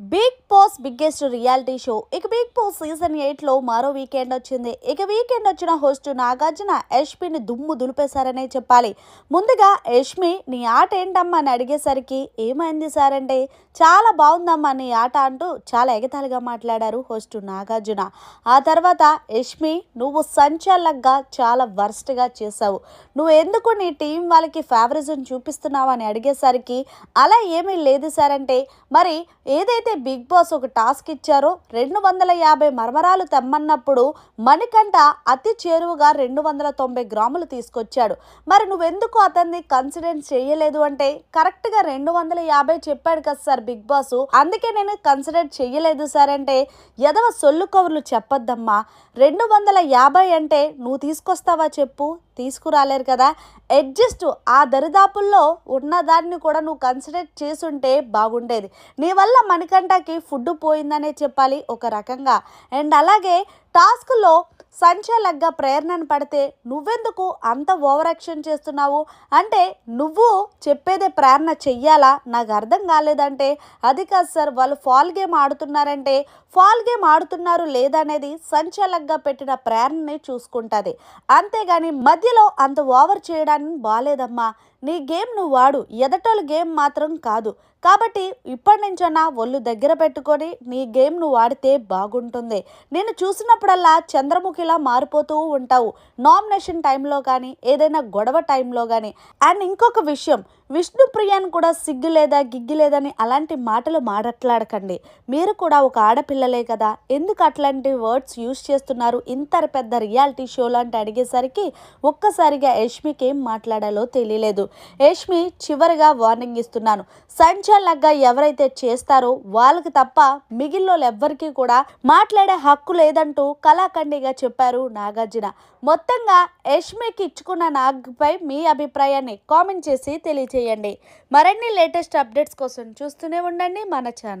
Bigg Boss biggest reality show ఇక Bigg Boss season ఎయిట్లో మరో వీకెండ్ వచ్చింది. ఇక వీకెండ్ వచ్చిన హోస్ట్ నాగార్జున యష్మిని దుమ్ము దులిపేశారనే చెప్పాలి. ముందుగా యష్మి నీ ఆట ఏంటమ్మా? అని అడిగేసరికి ఏమైంది సార్ అంటే చాలా బాగుందమ్మా నీ ఆట అంటూ చాలా ఎగతాళిగా మాట్లాడారు హోస్ట్ నాగార్జున. ఆ తర్వాత యష్మి నువ్వు సంచలనంగా చాలా వర్స్ట్గా చేసావు నువ్వు ఎందుకు నీ టీం వాళ్ళకి ఫేవరిజం చూపిస్తున్నావు? అని అడిగేసరికి అలా ఏమీ లేదు సార్ అంటే మరి ఏదైతే బిగ్ బాస్ ఒక టాస్క్ ఇచ్చారో రెండు వందల యాభై మరమరాలు తెమ్మన్నప్పుడు మణికంఠ అతి చేరువుగా రెండు వందల తొంభై గ్రాములు తీసుకొచ్చాడు. మరి నువ్వెందుకు అతన్ని కన్సిడర్ చేయలేదు అంటే? కరెక్ట్గా రెండు వందల యాభై చెప్పాడు కదా సార్ బిగ్ బాస్. అందుకే నేను కన్సిడర్ చేయలేదు సార్ అంటే ఎదవ సొల్లు కవర్లు చెప్పొద్దమ్మా. రెండు వందల యాభై అంటే నువ్వు తీసుకొస్తావా చెప్పు? తీసుకురాలేరు కదా. అడ్జస్ట్ ఆ దరిదాపుల్లో ఉన్నదాన్ని కూడా నువ్వు కన్సిడర్ చేసుంటే బాగుండేది. నీ వల్ల మణికంఠకి ఫుడ్ పోయిందనే చెప్పాలి ఒక రకంగా. అండ్ అలాగే టాస్క్లో సంచలగ్గా ప్రేరణను పడితే నువ్వెందుకు అంత ఓవర్ యాక్షన్ చేస్తున్నావు? అంటే నువ్వు చెప్పేదే ప్రేరణ చెయ్యాలా? నాకు అర్థం కాలేదంటే అది కాదు సార్ వాళ్ళు ఫాల్ గేమ్ ఆడుతున్నారంటే ఫాల్ గేమ్ ఆడుతున్నారు లేదనేది సంచలగ్గా పెట్టిన ప్రేరణని చూసుకుంటుంది. అంతేగాని మధ్యలో అంత ఓవర్ చేయడానికి బాగాలేదమ్మా నీ గేమ్ నువ్వు వాడు ఎదటోళ్ళ గేమ్ మాత్రం కాదు. కాబట్టి ఇప్పటి నుంచైనా ఒళ్ళు దగ్గర పెట్టుకొని నీ గేమ్ నువ్వు వాడితే బాగుంటుంది. నేను చూసినప్పుడల్లా చంద్రముఖిలా మారిపోతూ ఉంటావు. నామినేషన్ టైంలో కానీ ఏదైనా గొడవ టైంలో కానీ అండ్ ఇంకొక విషయం విష్ణుప్రియాని కూడా సిగ్గు లేదా గిగ్గి లేదని అలాంటి మాటలు మాట్లాడకండి. మీరు కూడా ఒక ఆడపిల్లలే కదా ఎందుకు అట్లాంటి వర్డ్స్ యూజ్ చేస్తున్నారు? ఇంత పెద్ద రియాలిటీ షో లాంటి అడిగేసరికి ఒక్కసారిగా యష్మికి ఏం మాట్లాడాలో తెలియలేదు. యష్మి చివరిగా వార్నింగ్ ఇస్తున్నాను. సంచలనంగా ఎవరైతే చేస్తారో వాళ్ళకి తప్ప మిగిలిన ఎవ్వరికీ కూడా మాట్లాడే హక్కు లేదంటూ కళాఖండిగా చెప్పారు నాగార్జున. మొత్తంగా యష్మికి ఇచ్చుకున్న నాగ్పై మీ అభిప్రాయాన్ని కామెంట్ చేసి చేయండి. మరిన్ని లేటెస్ట్ అప్డేట్స్ కోసం చూస్తూనే ఉండండి మన ఛానల్.